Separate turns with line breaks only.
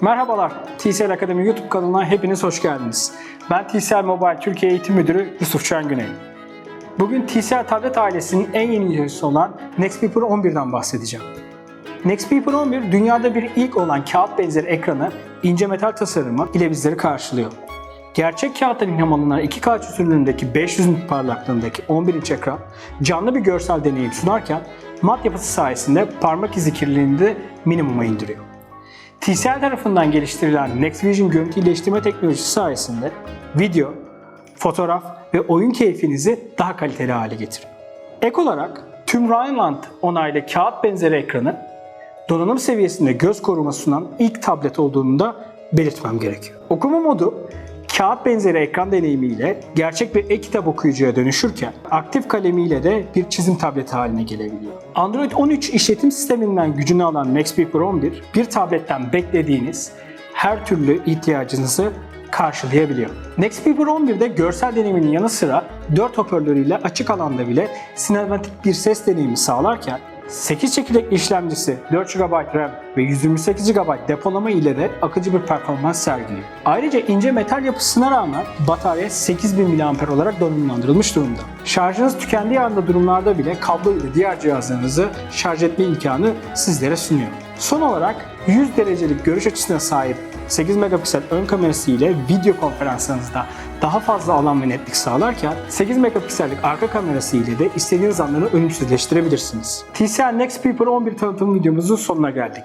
Merhabalar, TCL Akademi YouTube kanalına hepiniz hoş geldiniz. Ben TCL Mobile Türkiye Eğitim Müdürü Yusuf Güney. Bugün TCL tablet ailesinin en yeni üyesi olan Nextpeak Pro 11'den bahsedeceğim. Nextpeak Pro 11 dünyada bir ilk olan kağıt benzeri ekranı ince metal tasarımı ile bizleri karşılıyor. Gerçek kağıttan ilham alınan 2K çözünürlüğündeki 500 nit parlaklığındaki 11 inç ekran canlı bir görsel deneyim sunarken mat yapısı sayesinde parmak izi kirliliğini de minimuma indiriyor. TCL tarafından geliştirilen Next Vision görüntü iyileştirme teknolojisi sayesinde video, fotoğraf ve oyun keyfinizi daha kaliteli hale getiriyor. Ek olarak tüm Rhineland onaylı kağıt benzeri ekranı donanım seviyesinde göz koruma sunan ilk tablet olduğunu da belirtmem gerekiyor. Okuma modu kağıt benzeri ekran deneyimiyle gerçek bir e-kitap okuyucuya dönüşürken aktif kalemiyle de bir çizim tableti haline gelebiliyor. Android 13 işletim sisteminden gücünü alan Pro 11 bir tabletten beklediğiniz her türlü ihtiyacınızı karşılayabiliyor. Nextpeak Pro 11'de görsel deneyiminin yanı sıra 4 hoparlörüyle açık alanda bile sinematik bir ses deneyimi sağlarken 8 çekirdek işlemcisi, 4 GB RAM ve 128 GB depolama ile de akıcı bir performans sergiliyor. Ayrıca ince metal yapısına rağmen batarya 8000 mAh olarak donanımlandırılmış durumda. Şarjınız tükendiği anda durumlarda bile kablo ile diğer cihazlarınızı şarj etme imkanı sizlere sunuyor. Son olarak 100 derecelik görüş açısına sahip 8 megapiksel ön kamerası ile video konferanslarınızda daha fazla alan ve netlik sağlarken 8 megapiksellik arka kamerası ile de istediğiniz anları ölümsüzleştirebilirsiniz. TCL Next Pro 11 tanıtım videomuzun sonuna geldik.